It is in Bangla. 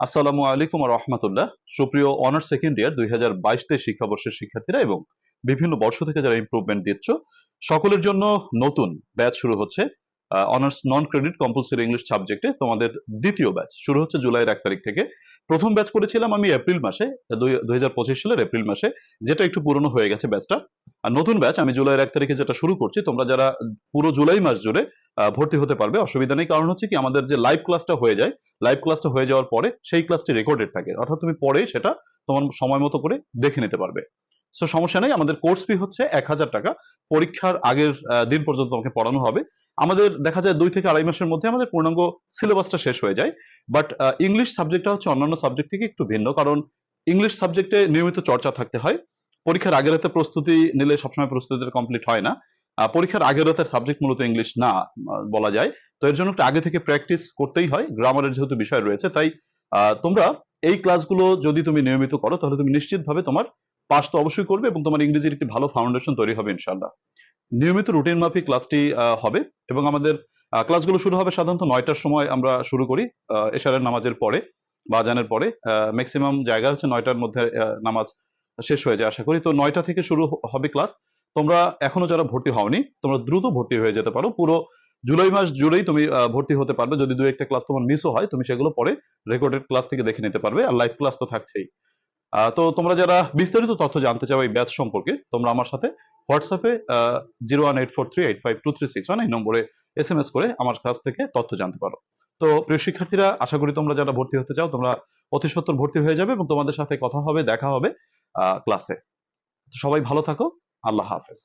আসসালামু আলাইকুম আর রহমতুল্লাহ। সুপ্রিয় অনার্স সেকেন্ড ইয়ার দুই হাজার বাইশ তে শিক্ষাবর্ষের শিক্ষার্থীরা এবং বিভিন্ন বর্ষ থেকে যারা ইম্প্রুভমেন্ট দিচ্ছ, সকলের জন্য নতুন ব্যাচ শুরু হচ্ছে। Honours non credit compulsory English সাবজেক্টে তোমাদের দ্বিতীয় ব্যাচ শুরু হচ্ছে জুলাইয়ের এক তারিখ থেকে। প্রথম ব্যাচ করেছিলাম আমি এপ্রিল মাসে, দুই হাজার পঁচিশ সালের এপ্রিল মাসে, যেটা একটু পুরনো হয়ে গেছে ব্যাচটা আর নতুন ব্যাচ আমি জুলাইয়ের এক তারিখে যেটা শুরু করছি, তোমরা যারা পুরো জুলাই মাস জুড়ে ভর্তি হতে পারবে, অসুবিধা নেই। কারণ হচ্ছে কি, আমাদের যে লাইভ ক্লাসটা হয়ে যায় লাইভ ক্লাসটা হয়ে যাওয়ার পরে সেই ক্লাসটি রেকর্ডেড থাকে। অর্থাৎ তুমি পরে সেটা তোমার সময় মতো করে দেখে নিতে পারবে। সো সমস্যা নেই। আমাদের কোর্স ফি হচ্ছে এক হাজার টাকা। পরীক্ষার আগের দিন পর্যন্ত তোমাকে পড়ানো হবে। আমাদের দেখা যায় দুই থেকে আড়াই মাসের মধ্যে আমাদের পূর্ণাঙ্গ সিলেবাসটা শেষ হয়ে যায়। বাট ইংলিশ সাবজেক্টটা হচ্ছে অন্যান্য সাবজেক্ট থেকে একটু ভিন্ন। কারণ ইংলিশ সাবজেক্টে নিয়মিত চর্চা থাকতে হয়। পরীক্ষার আগের রাতে প্রস্তুতি নিলে সবসময় প্রস্তুতিটা কমপ্লিট হয় না। পরীক্ষার আগের রাতের সাবজেক্ট মূলত ইংলিশ না বলা যায়। তো এর জন্য একটু আগে থেকে প্র্যাকটিস করতেই হয়। গ্রামারের যেহেতু বিষয় রয়েছে, তাই তোমরা এই ক্লাসগুলো যদি তুমি নিয়মিত করো, তাহলে তুমি নিশ্চিতভাবে তোমার পাস তো অবশ্যই করবে এবং তোমার ইংরেজির একটি ভালো ফাউন্ডেশন তৈরি হবে ইনশাল্লাহ নিয়মিত রুটিন মাফিক ক্লাসটি হবে এবং আমাদের ক্লাসগুলো শুরু হবে সাধারণত নয়টার সময় আমরা শুরু করি এশারের নামাজের পরে, বা আজানের পরে ম্যাক্সিমাম জায়গা হচ্ছে নয়টার মধ্যে নামাজ শেষ হয়ে যায়, আশা করি। তো নয়টা থেকে শুরু হবে ক্লাস তোমরা এখনও যারা ভর্তি হওনি, তোমরা দ্রুত ভর্তি হয়ে যেতে পারো। পুরো জুলাই মাস জুড়েই তুমি ভর্তি হতে পারবে। যদি দু একটা ক্লাস তোমার মিসও হয়, তুমি সেগুলো পরে রেকর্ডেড ক্লাস থেকে দেখে নিতে পারবে। আর লাইভ ক্লাস তো থাকছেই। তো তোমরা যারা বিস্তারিত তথ্য জানতে চাও এই ব্যাচ সম্পর্কে, তোমরা আমার সাথে হোয়াটসঅ্যাপে zero one eight four three eight five two three six one এই নম্বরে এস এম এস করে আমার কাছ থেকে তথ্য জানতে পারো। তো প্রিয় শিক্ষার্থীরা, আশা করি তোমরা যারা ভর্তি হতে চাও, তোমরা অতি সত্তর ভর্তি হয়ে যাবে এবং তোমাদের সাথে কথা হবে, দেখা হবে ক্লাসে সবাই ভালো থাকো, আল্লাহ হাফেজ।